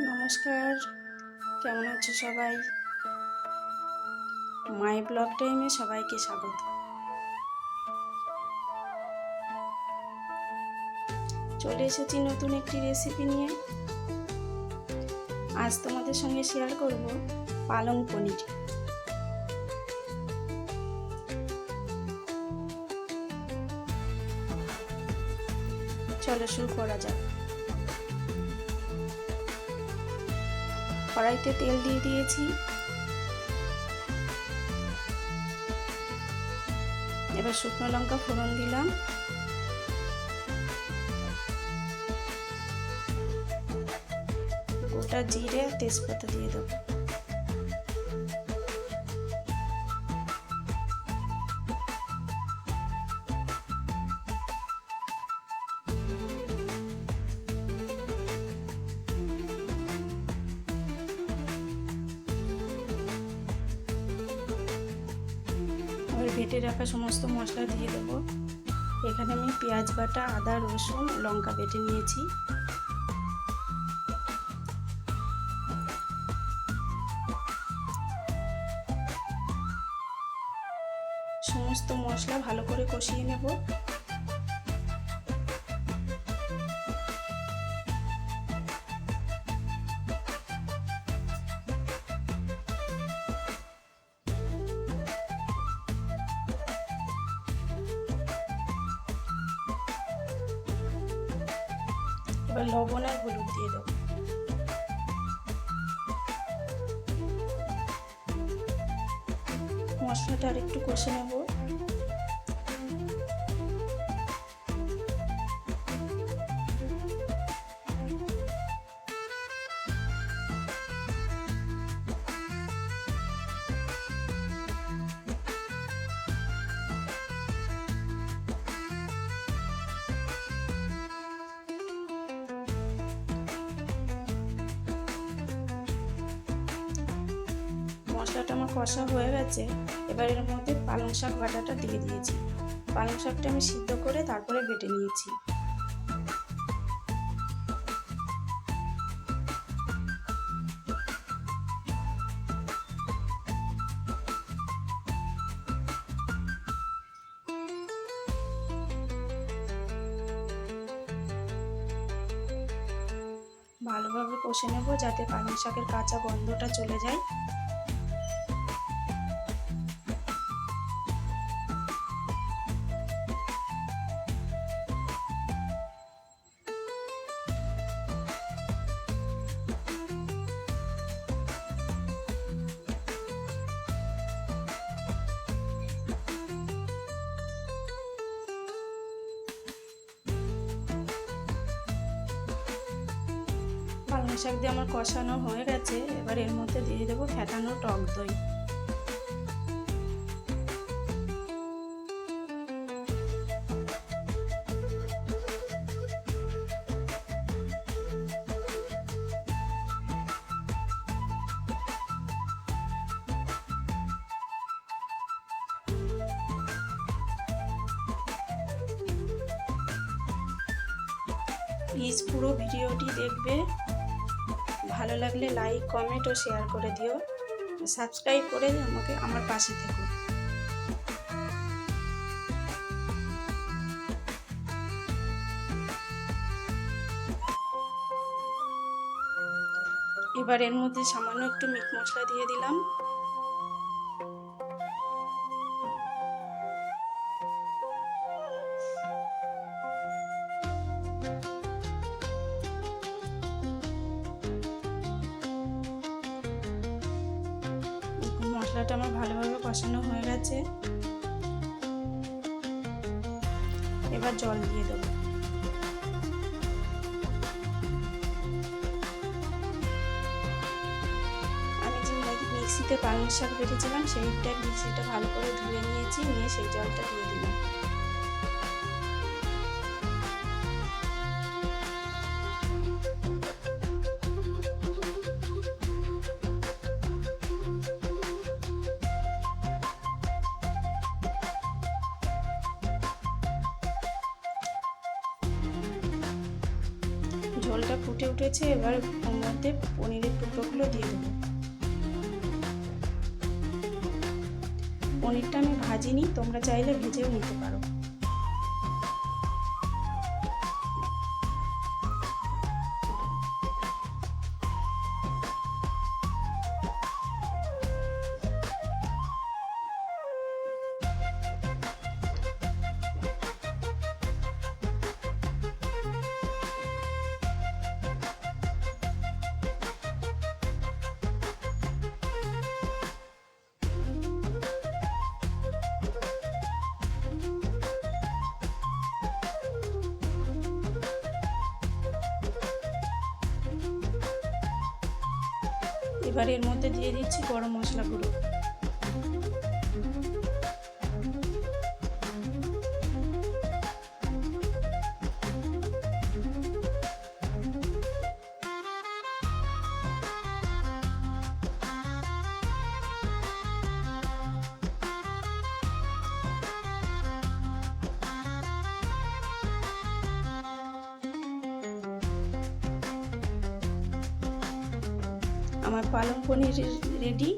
নমস্কার, কেমন আছো সবাই? মাই ব্লগ টাইমে সবাইকে স্বাগত। চলে এসেছি নতুন একটি রেসিপি নিয়ে। আজ তোমাদের সঙ্গে শেয়ার করব পালং পনির। চলো শুরু করা যাক। কড়াইতে তেল দিয়ে দিয়েছি। এবার শুকনো লঙ্কা ফোড়ন দিলাম। গোটা জিরে তেজপাতা দিয়ে দেবো। বেটে রাখা সমস্ত মশলা দিয়ে দেব। এখানে আমি পেঁয়াজ বাটা, আদা, রসুন, লঙ্কা বেটে নিয়েছি। সমস্ত মশলা ভালো করে কষিয়ে নেব। এবার লবণ আর হলুদ দিয়ে দেবো। মশলাটা আর একটু কষে নেব। মশলাটা আমার কষা হয়ে গেছে, এবার এর মধ্যে পালং শাক বাটাটা দিয়ে দিয়েছি। পালং শাকটা আমি সিদ্ধ করে তারপরে বেটে নিয়েছি। ভালোভাবে কষে নেব যাতে পালং শাকের কাঁচা গন্ধটা চলে যায়। পালং শাক দিয়ে আমার কষানো হয়ে গেছে, এবার এর মধ্যে দিয়ে দেবো ফ্যাটানো টক দই। প্লিজ পুরো ভিডিওটি দেখবে। ভালো লাগলে লাইক কমেন্ট ও শেয়ার করে দিও। সাবস্ক্রাইব করে আমাকে, আমার পাশে থেকো। এবার এর মধ্যে সামান্য একটু মিট মশলা দিয়ে দিলাম। মশলাটা আমার ভালোভাবে কষানো হয়ে গেছে। এবার জল দিয়ে দেবো। আমি যে মিক্সিতে পালং শাক বেটেছিলাম সেইটা মিক্সিটা ভালো করে ধুয়ে নিয়েছি, নিয়ে সেই জলটা দিয়ে দিলাম। ঝোলটা ফুটে উঠেছে, এবার ওর মধ্যে পনিরের টুকরোগুলো দিয়ে দেবো। পনিরটা আমি ভাজিনি, তোমরা চাইলে ভেজেও নিতে পারো। এবার এর মধ্যে দিয়ে দিচ্ছি গরম মশলাগুলো। আমার পালং পনির রেডি।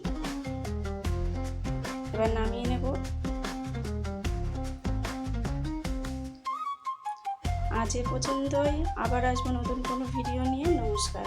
এবার নামিয়ে নেব। আজ এ পর্যন্তই। আবার আসব নতুন কোনো ভিডিও নিয়ে। নমস্কার।